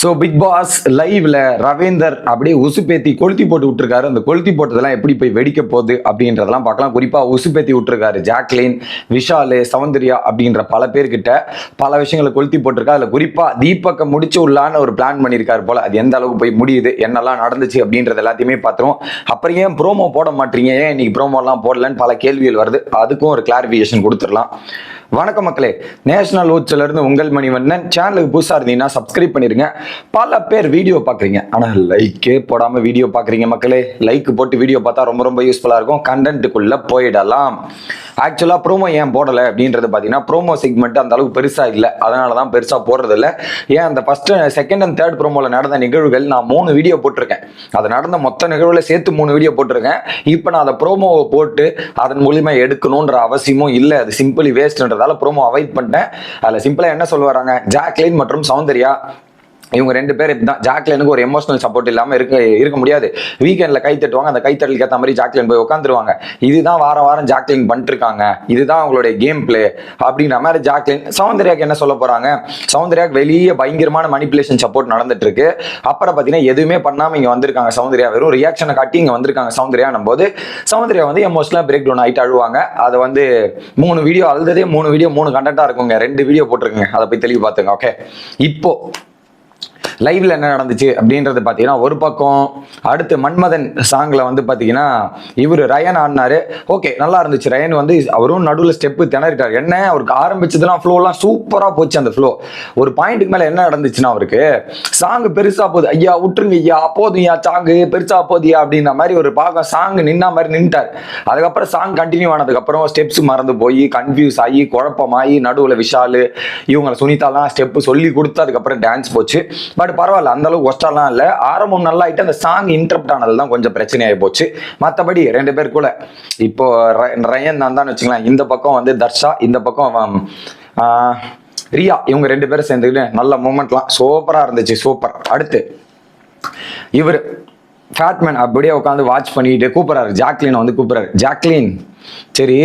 So big pass லைவ்ல ரவீந்தர் அப்படியே உசுப்பேத்தி கொளுத்தி போட்டு விட்டுருக்காரு. அந்த கொளுத்தி போட்டதெல்லாம் எப்படி போய் வெடிக்க போகுது அப்படின்றதெல்லாம் பார்க்கலாம். குறிப்பாக உசுப்பேத்தி விட்டுருக்காரு ஜாக்லின் விஷாலு சௌந்தர்யா அப்படின்ற பல பேர்கிட்ட பல விஷயங்களை கொளுத்தி போட்டிருக்கா அதில் குறிப்பாக தீபக்கை முடிச்சு உள்ளான ஒரு பிளான் பண்ணியிருக்காரு போல. அது எந்த அளவுக்கு போய் முடியுது என்னெல்லாம் நடந்துச்சு அப்படின்றது எல்லாத்தையுமே பார்த்துருவோம். அப்புறம் ஏன் ப்ரோமோ போட மாட்டீங்க? ஏன் இன்னைக்கு ப்ரோமோலாம் போடலன்னு பல கேள்விகள் வருது. அதுக்கும் ஒரு கிளாரிஃபிகேஷன் கொடுத்துடலாம். வணக்கம் மக்களே. நேஷனல் ஊட்ஸ்ல இருந்து உங்கள் மணிவண்ணன். சேனலுக்கு புதுசாக இருந்தீங்கன்னா சப்ஸ்கிரைப் பண்ணிருங்க. பல பேர் வீடியோ பார்க்குறீங்க. ஆனால் லைக்கே போடாமல் வீடியோ பார்க்குறீங்க மக்களே. லைக் போட்டு வீடியோ பார்த்தா ரொம்ப ரொம்ப யூஸ்ஃபுல்லாக இருக்கும். கண்டென்ட்டுக்குள்ளே போயிடலாம். ஆக்சுவலாக ப்ரோமோ ஏன் போடலை அப்படின்றது பார்த்தீங்கன்னா ப்ரோமோ செக்மெண்ட் அந்த அளவுக்கு பெருசாக இல்லை. அதனால தான் பெருசாக போடுறது ஏன் அந்த ஃபஸ்ட்டு செகண்ட் அண்ட் தேர்ட் ப்ரோமோவில் நடந்த நிகழ்வுகள் நான் மூணு வீடியோ போட்டிருக்கேன். அது நடந்த மொத்த நிகழ்வுல சேர்த்து மூணு வீடியோ போட்டிருக்கேன். இப்போ நான் அதை ப்ரோமோவை போட்டு அதன் மூலியமா எடுக்கணுன்ற அவசியமும் இல்லை. அது சிம்பிளி அப்படின்றதால ப்ரோமோ அவாய்ட் பண்ணிட்டேன். அதில் சிம்பிளாக என்ன சொல்லுவாராங்க ஜாக்லின் மற்றும் சௌந்தர்யா இவங்க ரெண்டு பேர் இப்படிதான். ஜாக்லினுக்கு ஒரு எமோஷனல் சப்போர்ட் இல்லாம இருக்க இருக்க முடியாது. வீக்கெண்ட்ல கை தட்டுவாங்க அந்த கைத்தட்டலுக்கு ஏற்ற மாதிரி ஜாக்லின் போய் உட்காந்துருவாங்க இதுதான் வாரம் வாரம் ஜாக்லின் பண்ணிட்டு இருக்காங்க இதுதான் அவங்களுடைய கேம் பிளே அப்படின்ற மாதிரி ஜாக்லின் சௌந்தர்யாக்கு என்ன சொல்ல போறாங்க? சௌந்தர்யாக்கு வெளியே பயங்கரமான மணிப்புலேஷன் சப்போர்ட் நடந்துட்டு இருக்கு அப்புறம் பாத்தீங்கன்னா எதுவுமே பண்ணாம இங்க வந்திருக்காங்க சௌந்தர்யா. வெறும் ரியாக்ஷனை காட்டி இங்க வந்திருக்காங்க சௌந்தர்யானும் போது சௌந்தர்யா வந்து எமோஷனலா பிரேக் டவுன் ஆயிட்டு அழுவாங்க. அதை வந்து மூணு வீடியோ அழுததே மூணு வீடியோ மூணு கண்டென்ட்டா இருக்குங்க. ரெண்டு வீடியோ போட்டிருக்குங்க. அதை போய் தெளிவு பார்த்துங்க ஓகே இப்போ லைவ்ல என்ன நடந்துச்சு அப்படின்றது பார்த்தீங்கன்னா ஒரு பக்கம் அடுத்து மன்மதன் சாங்ல வந்து பார்த்தீங்கன்னா இவர் ரயன் ஆடினாரு. ஓகே நல்லா இருந்துச்சு. ரயன் வந்து அவரும் நடுவில் ஸ்டெப்பு திணறிட்டார். என்ன? அவருக்கு ஆரம்பிச்சதுலாம் ஃப்ளோலாம் சூப்பராக போச்சு அந்த ஃப்ளோ ஒரு பாயிண்ட்டுக்கு மேலே என்ன நடந்துச்சுன்னா அவருக்கு சாங் பெருசா போகுது. ஐயா விட்டுருங்க ஐயா. போதும் ஐயா சாங்கு பெருசாக போதியா அப்படின்ற மாதிரி ஒரு பாகம் சாங் நின்ன மாதிரி நின்ட்டார். அதுக்கப்புறம் சாங் கண்டினியூ ஆனதுக்கப்புறம் ஸ்டெப்ஸ் மறந்து போய் கன்ஃபியூஸ் ஆகி குழப்பமாகி நடுவில் விஷாலு இவங்களை சுனிதாலாம் ஸ்டெப்பு சொல்லி கொடுத்து அதுக்கப்புறம் டான்ஸ் போச்சு. பட் பரவாயில்ல அந்த அளவுக்கு ஒஸ்டாலாம் இல்லை. ஆரம்பம் நல்லா ஆயிட்டு அந்த சாங் இன்டரப்ட் ஆனது தான் கொஞ்சம் பிரச்சனையாகி போச்சு. மற்றபடி ரெண்டு பேர் கூட. இப்போ ரயன் நான் தான் வச்சுக்கலாம் இந்த பக்கம் வந்து தர்ஷா இந்த பக்கம் ரியா இவங்க ரெண்டு பேரும் சேர்ந்துக்கிட்டு நல்ல மூமெண்ட்லாம் சூப்பராக இருந்துச்சு சூப்பர். அடுத்து இவர் ஃபேட்மேன் அப்படியே உட்காந்து வாட்ச் பண்ணிட்டு கூப்பிட்றாரு. ஜாக்லினை வந்து கூப்பிட்றாரு. ஜாக்லின் சரி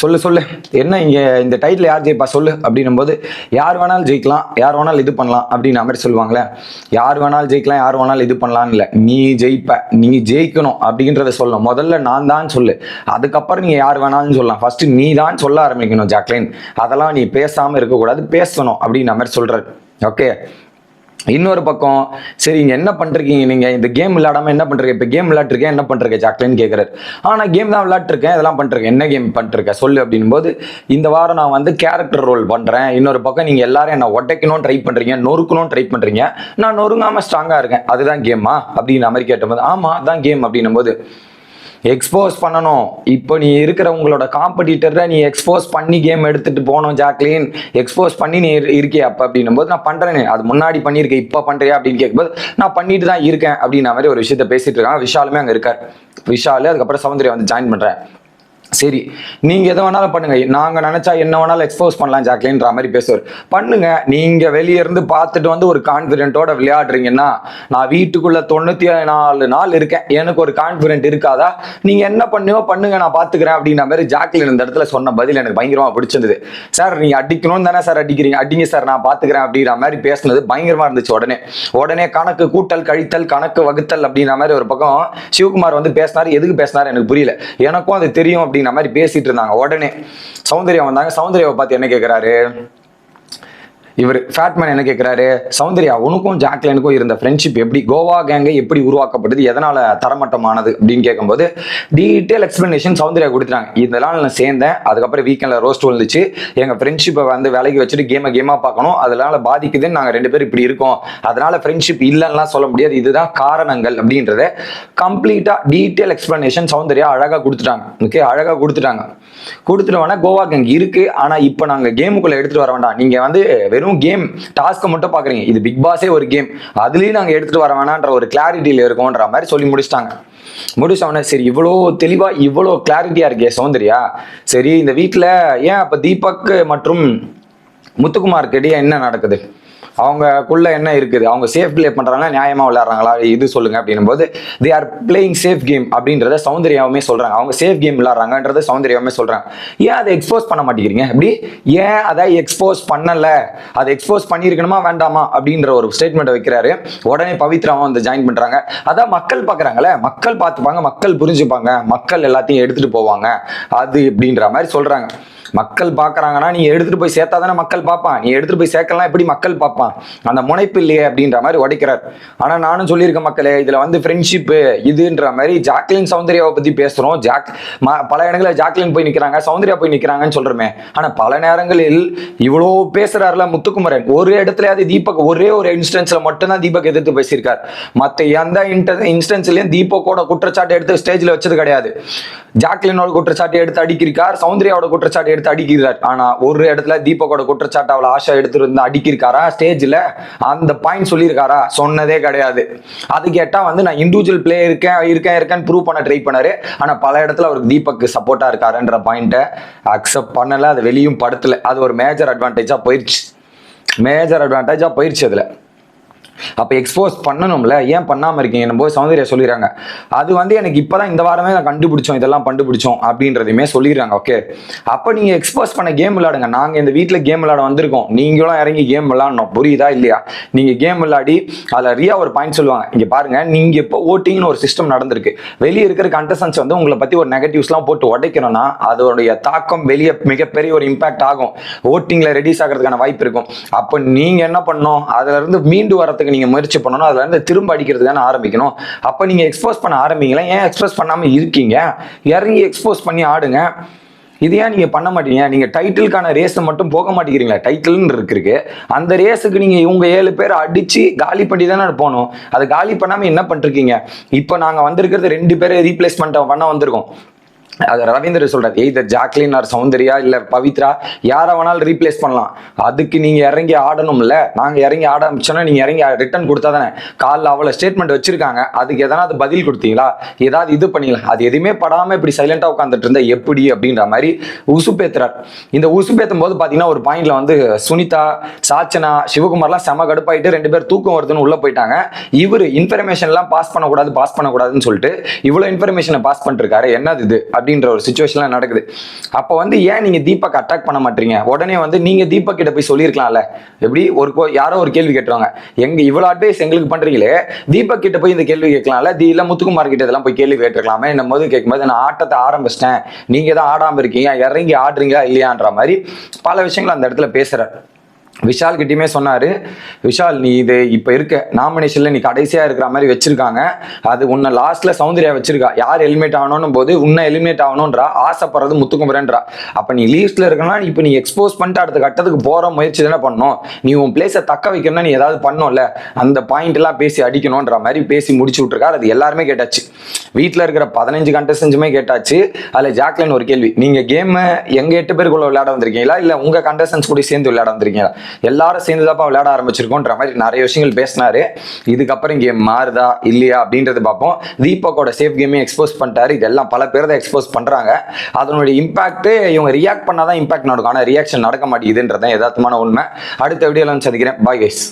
சொல்லு சொல்லு. என்ன இங்க இந்த டைட்டில் யார் ஜெயிப்பா சொல்லு? அப்படின்னும் போது யார் வேணாலும் ஜெயிக்கலாம் யார் வேணாலும் இது பண்ணலாம் அப்படின்ற மாதிரி சொல்லுவாங்களே யார் வேணாலும் ஜெயிக்கலாம் யார் வேணாலும் இது பண்ணலாம்னு இல்லை. நீ ஜெயிப்ப நீ ஜெயிக்கணும் அப்படின்றத சொல்லணும். முதல்ல நான் தான் சொல்லு. அதுக்கப்புறம் நீ யார் வேணாலும் சொல்லலாம். ஃபர்ஸ்ட் நீ தான் சொல்ல ஆரம்பிக்கணும் ஜாக்லின் அதெல்லாம் நீ பேசாம இருக்கக்கூடாது பேசணும் அப்படின்ற மாதிரி சொல்றாரு. ஓகே இன்னொரு பக்கம் சரி இங்க என்ன பண்றீங்க நீங்க? இந்த கேம் விளையாடாம என்ன பண்றீங்க? இப்ப கேம் விளையாட்டுருக்கேன் என்ன பண்றீங்க? ஜாக்லின்னு கேக்குறாரு. ஆனா கேம் தான் விளையாட்டுருக்கேன் இதெல்லாம் பண்றீங்க. என்ன கேம் பண்ணிருக்க சொல்லு அப்படின்னும் இந்த வாரம் நான் வந்து கேரக்டர் ரோல் பண்றேன். இன்னொரு பக்கம் நீங்க எல்லாரும் என்ன உடைக்கணும் ட்ரை பண்றீங்க நொறுக்கணும் ட்ரை பண்றீங்க. நான் நொறுங்காம ஸ்ட்ராங்கா இருக்கேன். அதுதான் கேமா அப்படின்னு மாதிரி கேட்டபோது ஆமா அதான் கேம் அப்படின்னும் போது எக்ஸ்போஸ் பண்ணணும். இப்போ நீ இருக்கிற உங்களோட காம்படிட்டரை நீ எக்ஸ்போஸ் பண்ணி கேம் எடுத்துட்டு போனோம் ஜாக்லின். எக்ஸ்போஸ் பண்ணி நீ இருக்கே இருக்கியா அப்போ அப்படின்னும் போது நான் பண்ணுறேன் அது முன்னாடி பண்ணியிருக்கேன் இப்போ பண்ணுறியா அப்படின்னு கேட்கும்போது நான் பண்ணிட்டு தான் இருக்கேன் அப்படின்ற மாதிரி ஒரு விஷயத்த பேசிட்டு இருக்காங்க விஷாலுமே அங்கே இருக்கார். விஷாலு அதுக்கப்புறம் சௌந்தர்யா வந்து ஜாயின் பண்ணுறேன் சரி நீங்க எதை வேணாலும் பண்ணுங்க. நாங்க நினைச்சா என்ன வேணாலும் எக்ஸ்போஸ் பண்ணலாம் ஜாக்லின்ற மாதிரி பேசுவார். பண்ணுங்க. நீங்க வெளியே இருந்து பார்த்துட்டு வந்து ஒரு கான்பிடென்ட்டோட விளையாடுறீங்கன்னா நான் வீட்டுக்குள்ள தொண்ணூத்தி நாலு நாள் இருக்கேன். எனக்கு ஒரு கான்பிடென்ட் இருக்காதா? நீங்க என்ன பண்ணுவோ பண்ணுங்க நான் பாத்துக்கிறேன் அப்படின்ற மாதிரி ஜாக்லின் இந்த இடத்துல சொன்ன பதில் எனக்கு பயங்கரமா பிடிச்சிருந்தது. சார் நீங்க அடிக்கணும்னு தானே சார் அடிக்கிறீங்க? அடிங்க சார் நான் பாத்துக்கிறேன் அப்படின்ற மாதிரி பேசுனது பயங்கரமா இருந்துச்சு உடனே. உடனே கணக்கு கூட்டல் கழித்தல் கணக்கு வகுத்தல் அப்படின்ற மாதிரி ஒரு பக்கம் சிவகுமார் வந்து பேசினாரு. எதுக்கு பேசினாரு எனக்கு புரியல. எனக்கும் அது தெரியும் அப்படின்னு அப்படிங்கிற மாதிரி பேசிட்டு இருந்தாங்க. உடனே சௌந்தர்யா வந்தாங்க. சௌந்தர்யாவை பார்த்து என்ன கேட்கிறாரு இவர் ஃபேட்மேன் என்ன கேட்குறாரு சௌந்தர்யா உனக்கும் ஜாக்லினுக்கும் இருந்த ஃப்ரெண்ட்ஷிப் எப்படி? கோவா கேங்கை எப்படி உருவாக்கப்பட்டது? எதனால தரமட்டமானது? அப்படின்னு கேட்கும்போது டீட்டெயில் எக்ஸ்பிளனேஷன் சௌந்தர்யா கொடுத்துட்டாங்க. இதெல்லாம் நான் சேர்ந்தேன். அதுக்கப்புறம் வீக்கெண்டில் ரோஸ்ட் வந்துச்சு எங்கள் ஃப்ரெண்ட்ஷிப்பை வந்து வேலைக்கு வச்சுட்டு கேமை கேமாக பார்க்கணும். அதனால பாதிக்குதுன்னு நாங்கள் ரெண்டு பேரும் இப்படி இருக்கோம். அதனால ஃப்ரெண்ட்ஷிப் இல்லைன்னா சொல்ல முடியாது. இதுதான் காரணங்கள் அப்படின்றத கம்ப்ளீட்டாக டீட்டெயில் எக்ஸ்பிளனேஷன் சௌந்தர்யா அழகாக கொடுத்துட்டாங்க. ஓகே அழகாக கொடுத்துட்டாங்க. கொடுத்துட்டோம்னா கோவா கேங் இருக்குது ஆனால் இப்போ நாங்கள் கேமுக்குள்ளே எடுத்துகிட்டு வர வேண்டாம். நீங்கள் வந்து வெறும் கேம் டாஸ்க்கை மட்டும் பாக்குறீங்க. இது பிக் பாஸே ஒரு கேம் அதுலயும் நாங்க எடுத்துட்டு வர வேணான்ற ஒரு கிளாரிட்டியில் இருக்கோன்ற மாதிரி சொல்லி முடிச்சிட்டாங்க. முடிச்சவனே சரி இவ்வளோ தெளிவா இவ்வளோ கிளாரிட்டியா இருக்கே சௌந்தர்யா. சரி இந்த வீட்டில் ஏன் அப்ப தீபக் மற்றும் முத்துக்குமாருக்கு இடையே என்ன நடக்குது? அவங்கக்குள்ள என்ன இருக்குது? அவங்க சேஃப் ப்ளே பண்ணுறாங்களா நியாயமாக விளையாடுறாங்களா? இது சொல்லுங்க அப்படின்னும் போது they are playing safe game அப்படின்றத சௌந்தர்யாவுமே சொல்றாங்க. அவங்க சேஃப் கேம் விளாட்றாங்கன்றத சௌந்தர்யாவுமே சொல்றாங்க. ஏன் அதை எக்ஸ்போஸ் பண்ண மாட்டேங்கிறீங்க? எப்படி? ஏன் அதை எக்ஸ்போஸ் பண்ணல? அதை எக்ஸ்போஸ் பண்ணியிருக்கணுமா வேண்டாமா? அப்படின்ற ஒரு ஸ்டேட்மெண்ட் வைக்கிறாரு. உடனே பவித்ராவும் வந்து ஜாயின் பண்றாங்க. அதான் மக்கள் பார்க்குறாங்களே மக்கள் பார்த்துப்பாங்க மக்கள் புரிஞ்சுப்பாங்க. மக்கள் எல்லாத்தையும் எடுத்துட்டு போவாங்க. அது இப்படின்ற மாதிரி சொல்றாங்க. மக்கள் பார்க்குறாங்கன்னா நீ எடுத்துட்டு போய் சேர்த்தா தானே மக்கள் பார்ப்பான். நீ எடுத்துட்டு போய் சேர்க்கலாம் எப்படி மக்கள் பார்ப்பான்? அந்த முனைப்பு இல்லையே அப்படின்ற மாதிரி உடைக்கிறார். ஆனா நானும் சொல்லியிருக்கேன் மக்களே இதுல வந்து ஃப்ரெண்ட்ஷிப்பு இதுன்ற மாதிரி ஜாக்லின் சௌந்தர்யாவை பத்தி பேசுறோம். ஜாக் பல இடங்களில் ஜாக்லின் போய் நிக்கிறாங்க சௌந்தர்யா போய் நிக்கிறாங்கன்னு சொல்றமே. ஆனா பல நேரங்களில் இவ்வளோ பேசுறாருல முத்துக்குமரன். ஒரு இடத்துலயாவது தீபக் ஒரே ஒரு இன்ஸ்டன்ஸ்ல மட்டும்தான் தீபக் எதிர்த்து பேசியிருக்கார். மத்த எந்த இன்ஸ்டன்ஸ்லயும் தீபக்கோட குற்றச்சாட்டு எடுத்து ஸ்டேஜ்ல வச்சது கிடையாது. ஜாக்லினோட குற்றச்சாட்டு எடுத்து அடிக்கிறார் சௌந்தர்யாவோட குற்றச்சாட்டு எடுத்து அடிக்கிறார். ஆனா ஒரு இடத்துல தீபக்கோட குற்றச்சாட்டு அவளை ஆஷா எடுத்துட்டு வந்து அடிக்கிருக்காரா ஏஜ்ல அந்த பாயிண்ட் சொல்லியிருக்காரா? சொன்னதே கிடையாது. அது கேட்டா வந்து நான் இண்டிவிஜுவல் பிளே இருக்கேன் இருக்கேன் இருக்கேன்னு ப்ரூவ் பண்ண ட்ரை பண்ணாரு. ஆனா பல இடத்துல அவருக்கு தீபக் சப்போர்ட்டா இருக்காருன்ற பாயிண்ட்டை அக்செப்ட் பண்ணல அது வெளியும் படுத்தலை. அது ஒரு மேஜர் அட்வான்டேஜா போயிடுச்சு மேஜர் அட்வான்டேஜா போயிடுச்சு அதுல. அப்போ எக்ஸ்போஸ் பண்ணணும்ல? ஏன் பண்ணாமல் இருக்கீங்க? போது சௌந்தர்யா சொல்லிடுறாங்க. அது வந்து எனக்கு இப்போதான் இந்த வாரமே நான் கண்டுபிடிச்சோம். இதெல்லாம் கண்டுபிடிச்சோம் அப்படின்றதையுமே சொல்லிடுறாங்க ஓகே அப்போ நீங்கள் எக்ஸ்போஸ் பண்ண கேம் விளையாடுங்க. நாங்கள் இந்த வீட்டில் கேம் விளையாட வந்திருக்கோம். நீங்களும் இறங்கி கேம் விளையாடணும். புரியுதா இல்லையா? நீங்கள் கேம் விளையாடி அதில் ரியா ஒரு பாயிண்ட் சொல்லுவாங்க. இங்கே பாருங்க நீங்கள் இப்போ ஓட்டிங்னு ஒரு சிஸ்டம் நடந்திருக்கு. வெளியே இருக்கிற கண்டஸ்டன்ஸ் வந்து உங்களை பற்றி ஒரு நெகட்டிவ்ஸ்லாம் போட்டு உடைக்கணும்னா அதோடைய தாக்கம் வெளியே மிகப்பெரிய ஒரு இம்பாக்ட் ஆகும். ஓட்டிங்கில் ரெடியூஸ் ஆகிறதுக்கான வாய்ப்பு இருக்கும். அப்போ நீங்கள் என்ன பண்ணணும்? அதுல இருந்து மீண்டு வரதுக்கு நீங்கள் முயற்சி பண்ணணும். அதில் இருந்து திரும்ப அடிக்கிறதுக்கான ஆரம்பிக்கணும். அப்போ நீங்கள் எக்ஸ்போஸ் பண்ண ஆரம்பிங்களா? ஏன் எக்ஸ்போஸ் பண்ணாமல் இருக்கீங்க? இறங்கி எக்ஸ்போஸ் பண்ணி ஆடுங்க. இது ஏன் நீங்கள் பண்ண மாட்டீங்க? நீங்கள் டைட்டிலுக்கான ரேஸ் மட்டும் போக மாட்டேங்கிறீங்களா? டைட்டில்னு இருக்கு அந்த ரேஸுக்கு நீங்கள் இவங்க ஏழு பேர் அடித்து காலி பண்ணி தானே போகணும். அது காலி பண்ணாமல் என்ன பண்ணிருக்கீங்க? இப்போ நாங்கள் வந்திருக்கிறது ரெண்டு பேரை ரீப்ளேஸ்மெண்ட்டை பண்ண வந்திருக்கோம். அது ரவீந்தர் சொல்றாரு எய்தர் ஜாக்லின் ஆர் சௌந்தர்யா இல்ல பவித்ரா யாரை வேணாலும் ரீப்ளேஸ் பண்ணலாம். அதுக்கு நீங்க இறங்கி ஆடணும்ல. நாங்க இறங்கி ஆட ஆரம்பிச்சோன்னா நீங்க இறங்கி ரிட்டர்ன் கொடுத்தா தானே. காலில் அவ்வளோ ஸ்டேட்மெண்ட் வச்சிருக்காங்க. அதுக்கு எதனா அது பதில் கொடுத்தீங்களா? ஏதாவது இது பண்ணீங்களா? அது எதுவுமே படாம இப்படி சைலண்டா உட்காந்துட்டு இருந்தா எப்படி? அப்படின்ற மாதிரி உசுப்பேத்துறார். இந்த உசுப்பேத்தும் போது பாத்தீங்கன்னா ஒரு பாயிண்ட்ல வந்து சுனிதா சாச்சனா சிவகுமார்லாம் செம கடுப்பாயிட்டு ரெண்டு பேர் தூக்கம் வருதுன்னு உள்ள போயிட்டாங்க. இவரு இன்ஃபர்மேஷன் எல்லாம் பாஸ் பண்ணக்கூடாது பாஸ் பண்ணக்கூடாதுன்னு சொல்லிட்டு இவ்வளவு இன்ஃபர்மேஷனை பாஸ் பண்ணிருக்காரு என்னது இது? அப்படின்ற ஒரு சுச்சுவேஷன்லாம் நடக்குது. அப்போ வந்து ஏன் நீங்க தீபக் அட்டாக் பண்ண மாட்டீங்க? உடனே வந்து நீங்க தீபக் கிட்ட போய் சொல்லியிருக்கலாம்ல. எப்படி? ஒரு யாரோ ஒரு கேள்வி கேட்டுருவாங்க. எங்க இவ்வளோ அட்வைஸ் எங்களுக்கு பண்றீங்களே? தீபக் கிட்ட போய் இந்த கேள்வி கேட்கலாம்ல? தி இல்ல முத்துக்குமார் கிட்ட இதெல்லாம் போய் கேள்வி கேட்டுருக்கலாமே என்ன போது கேட்கும்போது நான் ஆட்டத்தை ஆரம்பிச்சிட்டேன். நீங்க தான் ஆடாம இருக்கீங்க. இறங்கி ஆடுறீங்களா? இல்லையான்ற மாதிரி பல விஷயங்கள் அந்த இடத்துல பேசுகிறார் விஷால் கிட்டயுமே சொன்னாரு விஷால் நீ இது இப்ப இருக்க நாமினேஷன்ல நீ கடைசியா இருக்கிற மாதிரி வச்சிருக்காங்க. அது உன்னை லாஸ்ட்ல சௌந்தர்யா வச்சிருக்கா. யார் எலிமினேட் ஆகணும் போது உன்னை எலிமினேட் ஆகணும்ன்றா. ஆசைப்படுறது முத்துக்குமரன்றா. அப்ப நீ லீஸ்ட்ல இருக்கனா இப்ப நீ எக்ஸ்போஸ் பண்ணிட்டு அடுத்த கட்டத்துக்கு போற முயற்சி தானே பண்ணணும். நீ உன் பிளேஸை தக்க வைக்கணும்னா நீ ஏதாவது பண்ணோம்ல. அந்த பாயிண்ட் எல்லாம் பேசி அடிக்கணும்ன்ற மாதிரி பேசி முடிச்சு விட்டுருக்காரு. அது எல்லாருமே கேட்டாச்சு. வீட்டில் இருக்கிற பதினஞ்சு கண்டஸ்டன்ஸுமே கேட்டாச்சு. அதில் ஜாக்லின் ஒரு கேள்வி. நீங்கள் கேம் எங்க எட்டு பேருக்குள்ள விளையாட வந்திருக்கீங்களா? இல்லை உங்க கண்டஸ்டன்ஸ் கூட சேர்ந்து விளையாட வந்திருக்கீங்களா? எல்லாரும் சேர்ந்து தாப்பா விளையாட ஆரம்பிச்சிருக்கோன்ற மாதிரி நிறைய விஷயங்கள் பேசினாரு. இதுக்கப்புறம் கேம் மாறுதா இல்லையா அப்படின்றது பார்ப்போம். தீபக்கோட சேஃப் கேமையும் எக்ஸ்போஸ் பண்ணிட்டாரு. இதெல்லாம் பல பேர் தான் எக்ஸ்போஸ் பண்றாங்க. அதனுடைய இம்பாக்ட் இவங்க ரியாக்ட் பண்ணாதான் இம்பாக்ட் நடக்கும். ஆனால் ரியாக்ஷன் நடக்க மாட்டேங்குதுன்றதான் யதார்த்தமான உண்மை. அடுத்த வீடியோல சந்திக்கிறேன். Bye guys